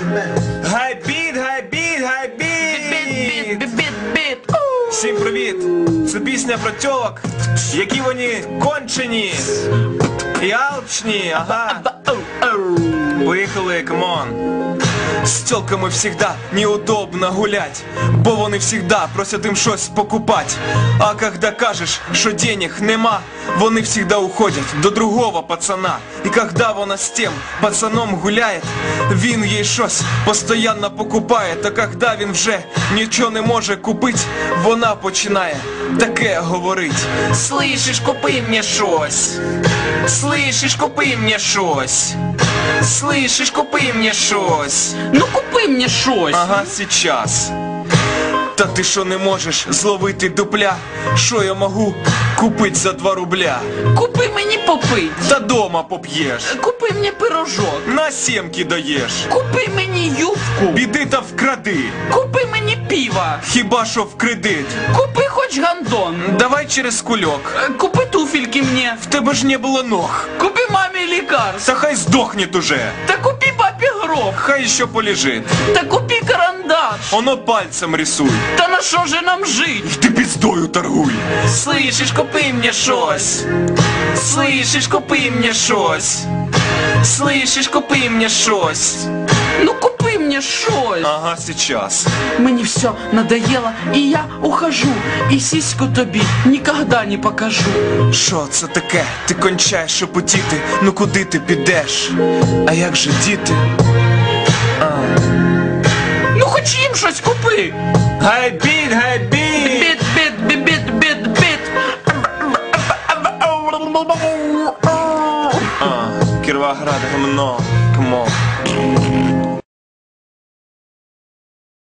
Гайбіт, гайбіт, гайбіт! Біт, біт, біт. Всім привіт! Це пісня про тьолок, які вони кончені і алчні, ага. Поїхали, камон. З тілками всегда неудобно гулять, бо вони всегда просять їм щось покупать. А когда кажеш, що денег нема, вони всегда уходять до другого пацана. І когда вона з тим пацаном гуляє, він їй щось постоянно покупає. Та когда він вже нічого не може купить, вона починає таке говорить. Слышиш, купи мені щось. Слышиш, купи мені щось. Слышиш, купи мені щось. Ну купи мені щось. Ага, сейчас. Та ти що не можеш зловити дупля? Що я можу купить за два рубля? Купи мені попить. Та дома поп'єш. Купи мені пирожок. На сімки даєш. Купи мені юбку. Біди та вкради. Купи мені піва. Хіба що в кредит. Купи хоч гандон. Давай через кульок. Е, Купи туфельки мені. В тебе ж не було ног. Купи мамі лікарств. Та хай здохнет уже. Та купи папі гроб. Хай ще полежить. Та купи карандаш. Оно пальцем рисуй. Та на що же нам жить? Ти піздою торгуй. Слышиш, купи мені щось. Слышиш, купи мені щось. Слышиш, купи мені щось. Ну купи мені щось. Ага, сейчас. Мені все надоело, і я ухожу. І сіську тобі ніколи не покажу. Що це таке? Ти кончаєш шепотіти, ну куди ти підеш? А як же діти? Ну хоч їм щось купи. Гайбіт, гайбіт! Біт, біт, біт, біт, біт, біт. А, Кіровоград гамно, камон.